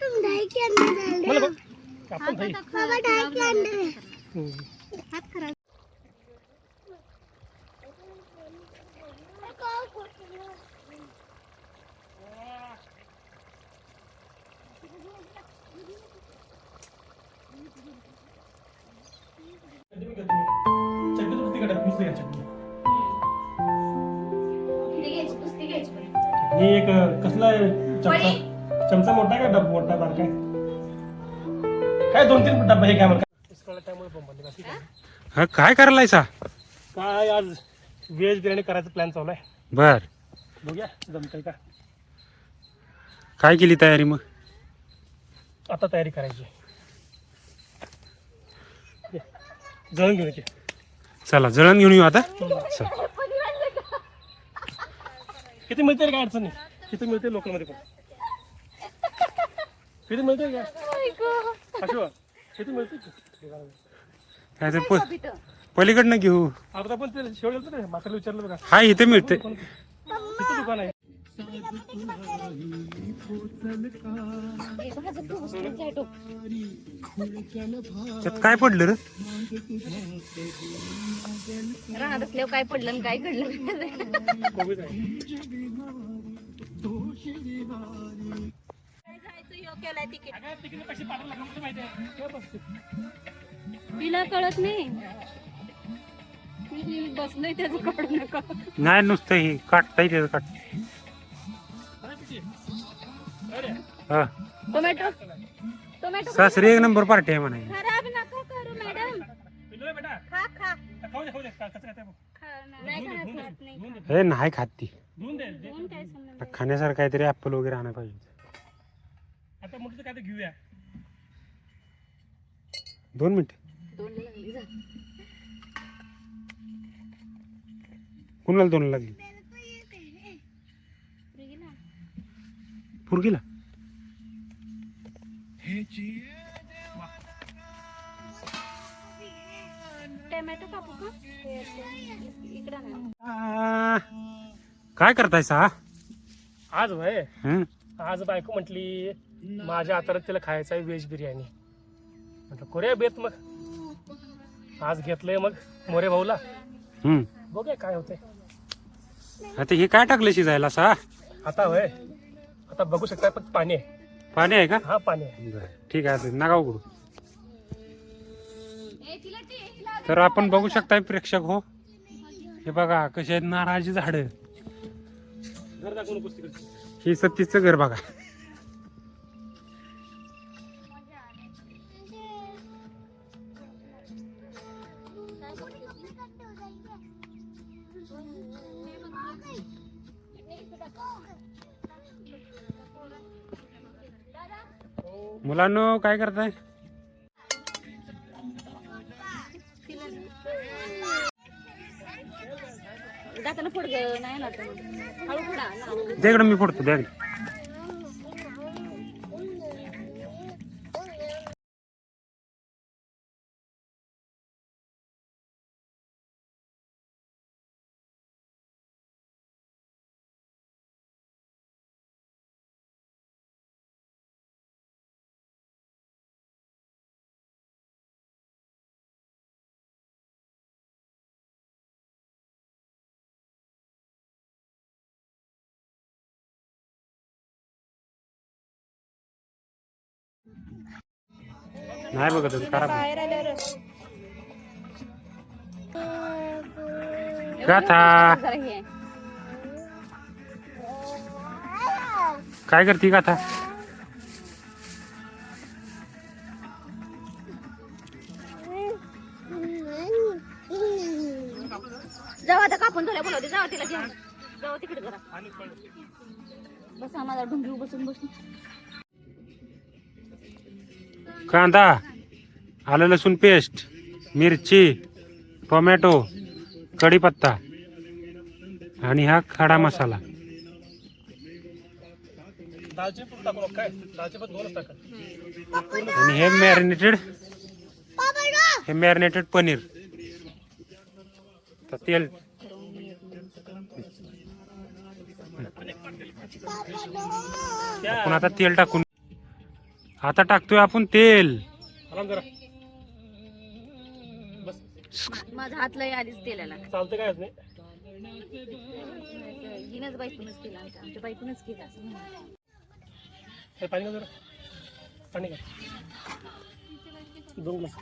तुम ढाई के अंदर डाल मला बघ कापून खाई पापा ढाई के अंदर है हम्म. हाथ खराब चटणी तर तिखट आहे, नुसती घ्या चटणी. ही एक अं, कसला आहे चमचा मोठा आहे का डब मोठा बारका आहे. काय दोन तीन डब्बा हे काय म्हणा त्यामुळे बंद बनले, बाकी काय नाही. हा काय आज व्हेज बिर्याणी करायचा प्लॅन चालू आहे. बर. बघूया जमतंय का? काय केली तयारी मग? आता तयारी करायची. ये, जळून घेऊन येते चला जळण घेऊन येऊ आता. किती मिळते काय अडचण नाही? किती मिळते लोकलमध्ये पण? किती मिळते का? मिळते काय ते प- पलीकडनं घेऊ. आता आपण ते शेवट ना विचारलं बघा हा इथे मिळते किती दुकान आहे. त्यात काय पडलं रे? राहत असल्यावर काय पडलं आणि काय घडलं? आहे. अगं, तिकीट पाठवलं माहिती आहे. तिला कळत नाही. मी बसलोय त्याचं काढू नका नाही नुसतं हे काटता येते काट. अरे, किती? अरे, हा. टोमॅटो टोमॅटो सासरी एक नंबर पार्टी आहे म्हणाय खराब नका करू मॅडम खा खा. नाही खात नाही हे नाही खात ती. खाण्यासारखं काहीतरी ऍपल वगैरे आणायला पाहिजे. ते घेऊया. दोन मिनिट. कुणाला दोन लागली? गेला पुरगीला टोमॅटो कापू का? इकडं ना आ, काय करताय सा आज वय? आज बायको म्हटली माझ्या हाताला तिला खायचं आहे व्हेज बिर्याणी. म्हटलं करूया बेत मग? आज घेतलंय मग मोरे भाऊला. हं. बघूया काय होतंय. आता हे काय टाकलं शिजायला सा आता वय आता बघू शकता फक्त पाणी आहे. पाणी आहे का? हा पाणी आहे. बरं, ठीक आहे आता नका उघडू. तर आपण बघू शकताय प्रेक्षक हो. हे बघा कशी आहेत नारळाची झाड. ही सतीचं घर बघा. मुलांनो काय करताय? फोड ग नाही ना. हळू फोडा मी फोडतो द्या नाही बघत. गाथा जरा हे. काय करते गाथा? जाऊ आता कापून झाल्या बोलवते जाऊ तिला जाऊ तिकडे जरा. बस आम्हाला ढुंगी बसून बसून कांदा आलं लसूण पेस्ट मिरची टोमॅटो कढीपत्ता आणि हा खडा मसाला. आणि हे मॅरिनेटेड हे मॅरिनेटेड पनीर. तेल आपण आता तेल टाकून आता टाकतोय आपण तेल. आराम जरा. बस. माझा हात लय आधीच तेलाला. चालतं काय नाही हिनच बायकूनच केलं आमच्या आमच्या बायकूनच केलं असं म्हणा. हे पाणी का जरा. पाणी का दोन ग्लास.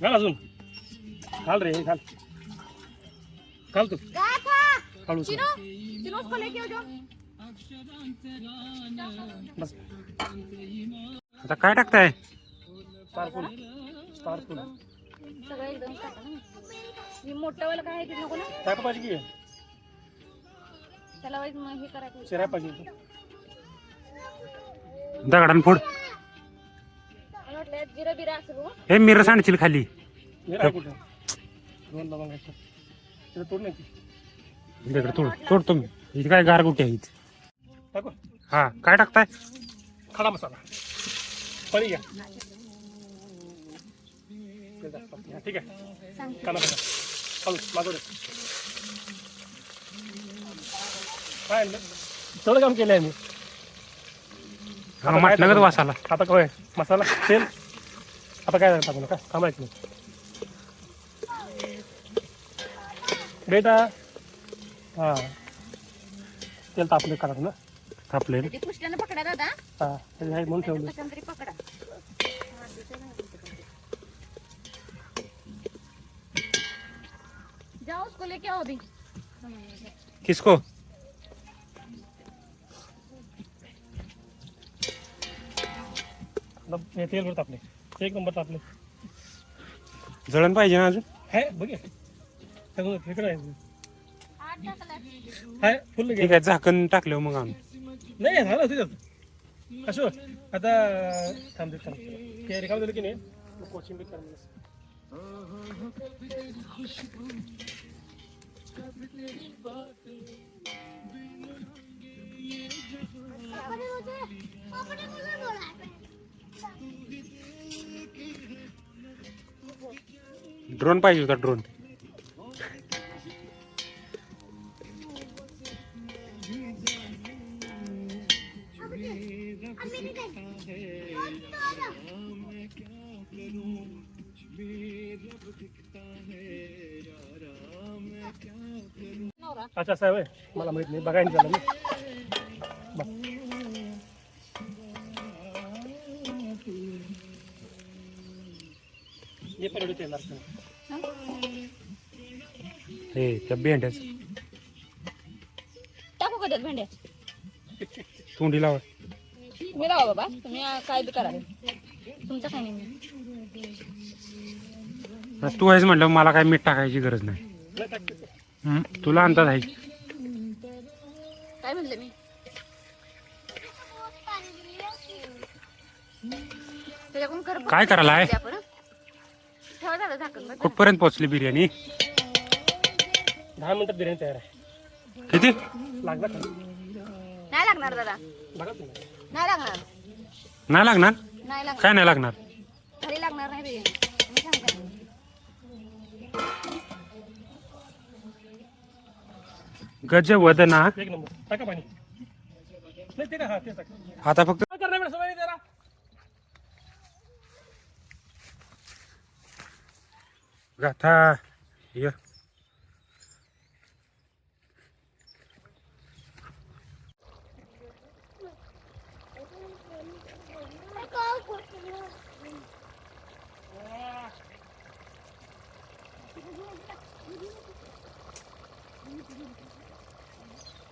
घाल अजून. घाल रे घाल. घाल तू. हळू चिनो चिनो उसको लेके आओ जाओ. बस. आता काय टाकताय? स्टार फुल स्टार फुल सगळं एकदम टाका ना. मी मोठं वाला काय आहे ते नको ना? काय पाहिजे की? त्याला वाईट मग हे करायचं शिराय पाहिजे. दगडान फोड. मला वाटलं यात जिरं बिरं असेल हो. हे मिरं सांडशील खाली. हे आहे कुठे? दोन लवंग आहेत. तिथे तोड नाही तोड. तोडतो मी इथे काय गारगुटी आहे इथे. टाकू? हा काय टाकताय? खडा मसाला. पळी घ्या. हा, ठीक आहे? काना बघा हळू मागवडे काय आणलं? तेवढं काम केलं आहे मी. हा मटणागत वासाला आता काय मसाला तेल. आता काय टाकू नका? थांबायचं नाही. बेटा. हां. तेल तापले करा ना ते पकडा दादा. हां आहे म्हणून ठेवलं. कशाने तरी पकडा. जाओ उसको लेके आओ अभी किसको? हे तेल भरत आपले एक नंबर तापले. जळण पाहिजे ना अजून? है. बघ इकडे आहे. हाय फुल ठीक आहे झाकण टाकलं मग आम्ही. नाही झालं तुझ्यात अशो आता थांब दे थांब. ते रिकाम दिलं की नाही? मग कोचिंग कर ड्रोन पाहिजे होता ड्रोन अच्छा आहे होय. मला माहीत नाही बघायला झालं मी बघ. हे. हे त्या भेंड्याच टाकू का त्यात भेंड्या तोंडी लावा मी राहा बाबा तुम्ही आ, काय बी करा तुमचं काय नाही आता तू आहेस म्हटलं मला काय मीठ टाकायची गरज नाही नाही टाकते. हम्म, तुला अंदाज आहे? काय म्हणलं मी? त्याच्याकडून कर काय करायला आहे? आपण ठेवा दादा झाकण बरं. कुठपर्यंत पोहोचली बिर्याणी? दहा मिनिटात बिर्याणी तयार आहे. किती? लागणार का? नाही लागणार दादा. बघा तुम्ही. नाही लागणार. नाही लागणार? नाही लागणार. काय नाही लागणार? घरी लागणार नाही बिर्याणी मी सांगते गज वदना एक नंबर. टाका पाणी. नाही ते का हा ते टाका. आता फक्त काय करणार मॅडम सवय जरा? गाथा ये.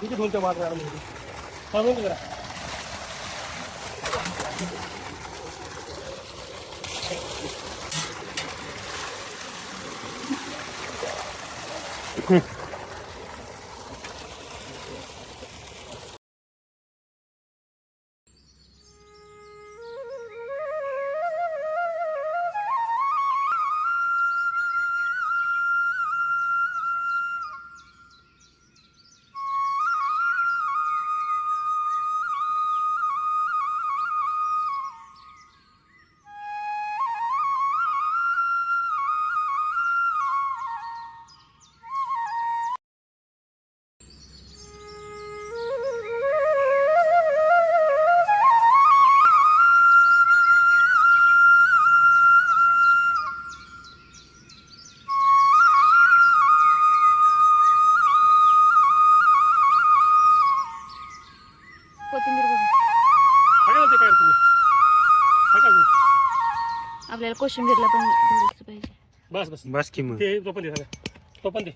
किती ढोलच्या वाट राहिला म्हणजे. सांगून करा Hmm. कोशिंबीरला पण थोडीशी पाहिजे. बस बस. बस की मग. ते तो पण दे सगळं. तो पण दे.